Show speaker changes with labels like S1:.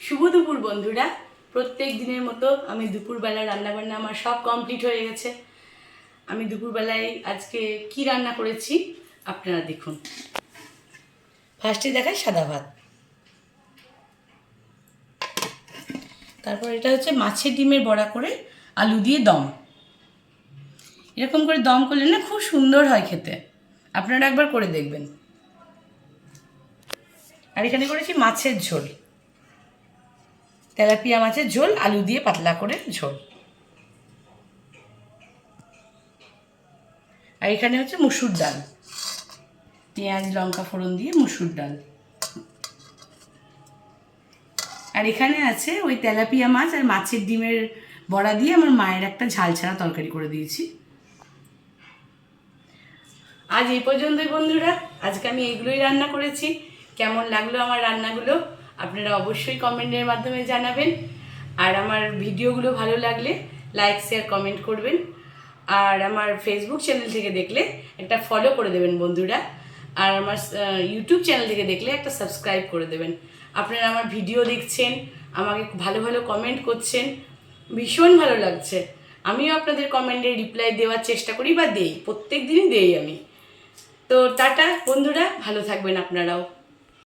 S1: শুভ দুপুর বন্ধুরা। প্রত্যেক দিনের মতো আমি দুপুরবেলা রান্নাবান্না আমার সব কমপ্লিট হয়ে গেছে। আমি দুপুরবেলায় আজকে কি রান্না করেছি আপনারা দেখুন। ফার্স্টে দেখায় সাদা ভাত। তারপর এটা হচ্ছে মাছের ডিমের বড়া করে আলু দিয়ে দম। এরকম করে দম করলে না খুব সুন্দর হয় খেতে। আপনারা একবার করে দেখবেন। আর এখানে করেছি মাছের ঝোল। তেলাপিয়া মাছের ঝোল, আলু দিয়ে পাতলা করে ঝোল। আর এখানে হচ্ছে মুসুর ডাল। পেঁয়াজ, লঙ্কা, ফোড়ন দিয়ে মুসুর ডাল। আর এখানে আছে ওই তেলাপিয়া মাছ আর মাছের ডিমের বড়া দিয়ে আমার মায়ের একটা ঝাল ছাড়া তরকারি করে দিয়েছি। আজ এই পর্যন্তই বন্ধুরা, আজকে আমি এইগুলোই রান্না করেছি। কেমন লাগল আমার রান্নাগুলো? আপনারা অবশ্যই কমেন্টের মাধ্যমে জানাবেন। আর আমার ভিডিওগুলো ভালো লাগলে লাইক শেয়ার কমেন্ট করবেন। আর আমার ফেসবুক চ্যানেল থেকে দেখলে একটা ফলো করে দেবেন বন্ধুরা। আর আমার ইউটিউব চ্যানেল থেকে দেখলে একটা সাবস্ক্রাইব করে দেবেন। আপনারা আমার ভিডিও দেখছেন, আমাকে ভালো ভালো কমেন্ট করছেন, ভীষণ ভালো লাগছে। আমিও আপনাদের কমেন্টে রিপ্লাই দেওয়ার চেষ্টা করি বা দেই, প্রত্যেক দিনই দেই আমি। তো টাটা বন্ধুরা, ভালো থাকবেন আপনারাও।